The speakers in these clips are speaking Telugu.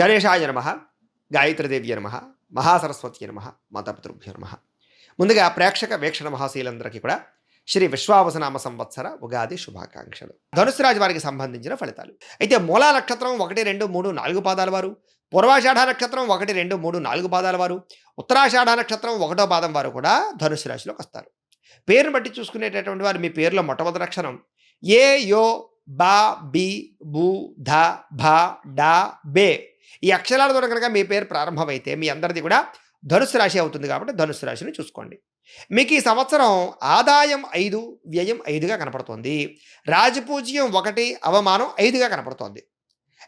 గణేశాయ నమ గాయత్రిదేవి నమ మహాసరస్వతి నమ మాతాపితృభ్యో నమ. ముందుగా ప్రేక్షక వీక్షణ మహాశీలందరికీ కూడా శ్రీ విశ్వావసనామ సంవత్సర ఉగాది శుభాకాంక్షలు. ధనుసు వారికి సంబంధించిన ఫలితాలు. అయితే మూలా నక్షత్రం ఒకటి రెండు మూడు నాలుగు పాదాల వారు. పూర్వాషాఢ నక్షత్రం ఒకటి రెండు మూడు నాలుగు పాదాల వారు. ఉత్తరాషాఢ నక్షత్రం ఒకటో పాదం వారు కూడా ధనుసు రాశిలోకి వస్తారు. పేరును బట్టి చూసుకునేటటువంటి వారు మీ పేరులో మొట్టమొదటి అక్షరం. ఏ యో బా బి బు ధ భ డా బే. ఈ అక్షరాల ద్వారా కనుక మీ పేరు ప్రారంభమైతే మీ అందరిది కూడా ధనుసు రాశి అవుతుంది కాబట్టి ధనుసు రాశిని చూసుకోండి. మీకు ఈ సంవత్సరం ఆదాయం ఐదు వ్యయం ఐదుగా కనపడుతోంది. రాజపూజ్యం ఒకటి అవమానం ఐదుగా కనపడుతోంది.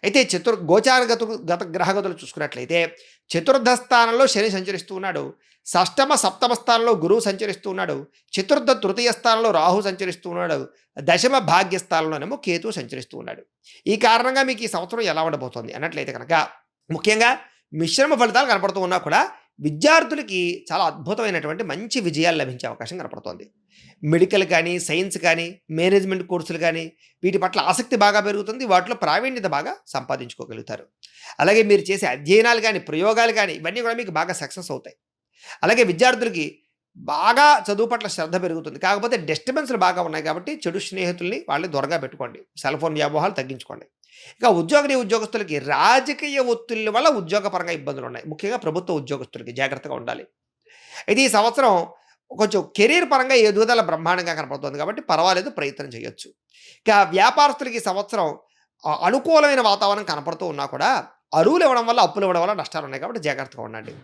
అయితే చతుర్ గోచార గతు గత గ్రహగతులు చూసుకున్నట్లయితే చతుర్థ స్థానంలో శని సంచరిస్తూ ఉన్నాడు. షష్టమ సప్తమ స్థానంలో గురువు సంచరిస్తూ ఉన్నాడు. చతుర్థ తృతీయ స్థానంలో రాహు సంచరిస్తూ ఉన్నాడు. దశమ భాగ్య స్థానంలోనేమో కేతు సంచరిస్తూ ఉన్నాడు. ఈ కారణంగా మీకు ఈ సంవత్సరం ఎలా ఉండబోతోంది అన్నట్లయితే కనుక ముఖ్యంగా మిశ్రమ ఫలితాలు కనపడుతూ ఉన్నా కూడా విద్యార్థులకి చాలా అద్భుతమైనటువంటి మంచి విజయాలు లభించే అవకాశం కనపడుతోంది. మెడికల్ కానీ సైన్స్ కానీ మేనేజ్మెంట్ కోర్సులు కానీ వీటి పట్ల ఆసక్తి బాగా పెరుగుతుంది. వాటిలో ప్రావీణ్యత బాగా సంపాదించుకోగలుగుతారు. అలాగే మీరు చేసే అధ్యయనాలు కానీ ప్రయోగాలు కానీ ఇవన్నీ కూడా మీకు బాగా సక్సెస్ అవుతాయి. అలాగే విద్యార్థులకి బాగా చదువు పట్ల శ్రద్ధ పెరుగుతుంది. కాకపోతే డిస్టర్బెన్స్లు బాగా ఉన్నాయి కాబట్టి చెడు స్నేహితుల్ని వాళ్ళని దొరగా పెట్టుకోండి. సెల్ ఫోన్ వ్యామోహాలు తగ్గించుకోండి. ఇక ఉద్యోగిని ఉద్యోగస్తులకి రాజకీయ ఒత్తిళ్ళ వల్ల ఉద్యోగపరంగా ఇబ్బందులు ఉన్నాయి. ముఖ్యంగా ప్రభుత్వ ఉద్యోగస్తులకి జాగ్రత్తగా ఉండాలి. అయితే ఈ సంవత్సరం కొంచెం కెరీర్ పరంగా ఎదుగుదల బ్రహ్మాండంగా కనపడుతుంది కాబట్టి పర్వాలేదు ప్రయత్నం చేయొచ్చు. ఇక వ్యాపారస్తులకి సంవత్సరం అనుకూలమైన వాతావరణం కనపడుతూ ఉన్నా కూడా అరువులు ఇవ్వడం వల్ల అప్పులు ఇవ్వడం వల్ల నష్టాలు ఉన్నాయి కాబట్టి జాగ్రత్తగా ఉండండి.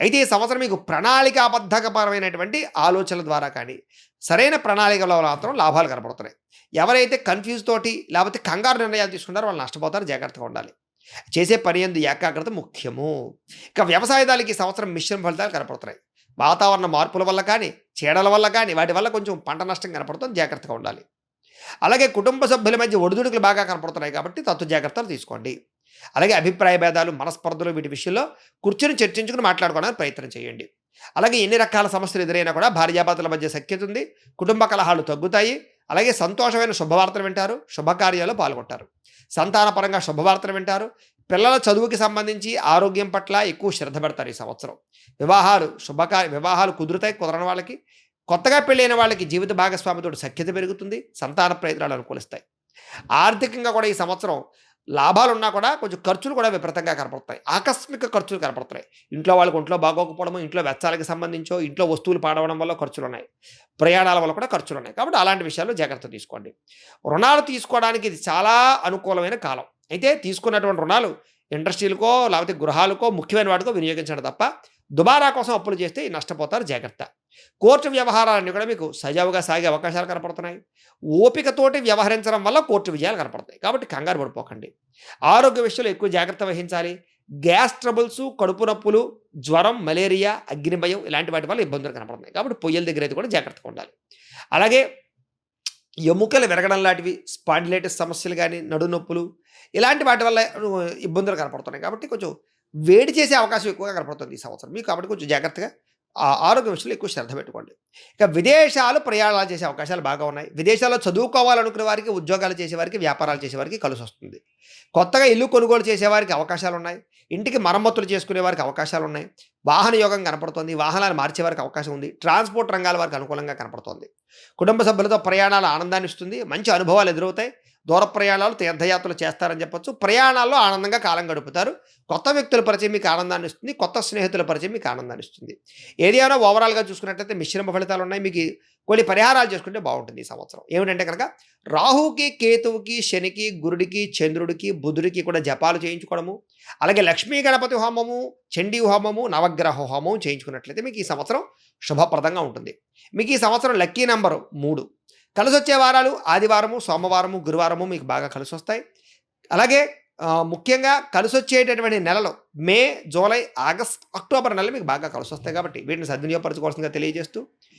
అయితే ఈ సంవత్సరం మీకు ప్రణాళికాబద్ధకపరమైనటువంటి ఆలోచనల ద్వారా కానీ సరైన ప్రణాళికలో మాత్రం లాభాలు కనపడుతున్నాయి. ఎవరైతే కన్ఫ్యూజ్ తోటి లేకపోతే కంగారు నిర్ణయాలు తీసుకుంటారో వాళ్ళు నష్టపోతారు జాగ్రత్తగా ఉండాలి. చేసే పని ఎందు ఏకాగ్రత ముఖ్యము. ఇక వ్యవసాయదాలకి సంవత్సరం మిశ్రమ ఫలితాలు కనపడుతున్నాయి. వాతావరణ మార్పుల వల్ల కానీ చీడల వల్ల కానీ వాటి వల్ల కొంచెం పంట నష్టం కనపడుతుంది జాగ్రత్తగా ఉండాలి. అలాగే కుటుంబ సభ్యుల మధ్య ఒడిదుడుకులు బాగా కనపడుతున్నాయి కాబట్టి తత్వ జాగ్రత్తలు తీసుకోండి. అలాగే అభిప్రాయ భేదాలు మనస్పర్ధలు వీటి విషయంలో కూర్చొని చర్చించుకుని మాట్లాడుకోవడానికి ప్రయత్నం చేయండి. అలాగే ఎన్ని రకాల సమస్యలు ఎదురైనా కూడా భార్యాభర్తల మధ్య సఖ్యత ఉంది కుటుంబ కలహాలు తగ్గుతాయి అలాగే సంతోషమైన శుభవార్తలు వింటారు శుభకార్యాలు పాల్గొంటారు. సంతానపరంగా శుభవార్తలు వింటారు పిల్లల చదువుకి సంబంధించి ఆరోగ్యం పట్ల ఎక్కువ శ్రద్ధ పెడతారు ఈ సంవత్సరం. వివాహాలు శుభకార్య వివాహాలు కుదురుతాయి కుదరని వాళ్ళకి. కొత్తగా పెళ్ళైన వాళ్ళకి జీవిత భాగస్వామితో సఖ్యత పెరుగుతుంది సంతాన ప్రయత్నాలు అనుకూలిస్తాయి. ఆర్థికంగా కూడా ఈ సంవత్సరం లాభాలు ఉన్నా కూడా కొంచెం ఖర్చులు కూడా విపరీతంగా కనపడతాయి. ఆకస్మిక ఖర్చులు కనపడతాయి. ఇంట్లో వాళ్ళకి ఒంట్లో బాగోకపోవడము ఇంట్లో వెచ్చాలకి సంబంధించో ఇంట్లో వస్తువులు పాడవడం వల్ల ఖర్చులు ఉన్నాయి. ప్రయాణాల వల్ల కూడా ఖర్చులు ఉన్నాయి. కాబట్టి అలాంటి విషయాల్లో జాగ్రత్త తీసుకోండి. రుణాలు తీసుకోవడానికి ఇది చాలా అనుకూలమైన కాలం. అయితే తీసుకున్నటువంటి రుణాలు ఇండస్ట్రీలకో లేకపోతే గృహాలకో ముఖ్యమైన వాటికో వినియోగించడం తప్ప దుబారా కోసం అప్పులు చేస్తే నష్టపోతారు జాగ్రత్త. కోర్టు వ్యవహారాలన్నీ కూడా మీకు సజావుగా సాగే అవకాశాలు కనపడుతున్నాయి. ఓపికతోటి వ్యవహరించడం వల్ల కోర్టు విజయాలు కనపడతాయి కాబట్టి కంగారు పడిపోకండి. ఆరోగ్య విషయంలో ఎక్కువ జాగ్రత్త వహించాలి. గ్యాస్ ట్రబుల్స్ కడుపు నొప్పులు జ్వరం మలేరియా అగ్నిభయం ఇలాంటి వాటి వల్ల ఇబ్బందులు కనపడుతున్నాయి. కాబట్టి పొయ్యల దగ్గర అయితే కూడా జాగ్రత్తగా ఉండాలి. అలాగే ఎముకలు విరగడం లాంటివి స్పాండిలైటిస్ సమస్యలు కానీ నడునొప్పులు ఇలాంటి వాటి వల్ల ఇబ్బందులు కనపడుతున్నాయి. కాబట్టి కొంచెం వేడి చేసే అవకాశం ఎక్కువగా కనపడుతుంది ఈ సంవత్సరం. మీకు కాబట్టి కొంచెం జాగ్రత్తగా ఆ ఆరోగ్య విషయంలో ఎక్కువ శ్రద్ధ పెట్టుకోండి. ఇక విదేశాలు ప్రయాణాలు చేసే అవకాశాలు బాగా ఉన్నాయి. విదేశాల్లో చదువుకోవాలనుకునే వారికి ఉద్యోగాలు చేసేవారికి వ్యాపారాలు చేసేవారికి కలిసి వస్తుంది. కొత్తగా ఇల్లు కొనుగోలు చేసేవారికి అవకాశాలు ఉన్నాయి. ఇంటికి మరమ్మతులు చేసుకునే వారికి అవకాశాలు ఉన్నాయి. వాహన యోగం కనపడుతోంది. వాహనాలు మార్చే వారికి అవకాశం ఉంది. ట్రాన్స్పోర్ట్ రంగాల వారికి అనుకూలంగా కనపడుతుంది. కుటుంబ సభ్యులతో ప్రయాణాలు ఆనందాన్ని ఇస్తుంది. మంచి అనుభవాలు ఎదురవుతాయి. దూర ప్రయాణాలు తీర్థయాత్రలు చేస్తారని చెప్పొచ్చు. ప్రయాణాల్లో ఆనందంగా కాలం గడుపుతారు. కొత్త వ్యక్తుల పరిచయం మీకు ఆనందాన్ని ఇస్తుంది. కొత్త స్నేహితుల పరిచయం మీకు ఆనందాన్ని ఇస్తుంది. ఏది ఓవరాల్గా చూసుకున్నట్లయితే మిశ్రమ ఫలితాలు ఉన్నాయి మీకు కొన్ని పరిహారాలు చేసుకుంటే బాగుంటుంది ఈ సంవత్సరం. ఏమిటంటే కనుక రాహుకి కేతువుకి శనికి గురుడికి చంద్రుడికి బుధుడికి కూడా జపాలు చేయించుకోవడము అలాగే లక్ష్మీ గణపతి హోమము చండీ హోమము నవగ్రహ హోమం చేయించుకున్నట్లయితే మీకు ఈ సంవత్సరం శుభప్రదంగా ఉంటుంది. మీకు ఈ సంవత్సరం లక్కీ నెంబరు మూడు. కలిసి వచ్చే వారాలు ఆదివారము సోమవారము గురువారము మీకు బాగా కలిసి వస్తాయి. అలాగే ముఖ్యంగా కలిసి వచ్చేటటువంటి నెలలు మే జూలై ఆగస్ట్ అక్టోబర్ నెలలు మీకు బాగా కలిసి వస్తాయి కాబట్టి వీటిని సద్వినియోగపరచుకోవాల్సిందిగా తెలియజేస్తూ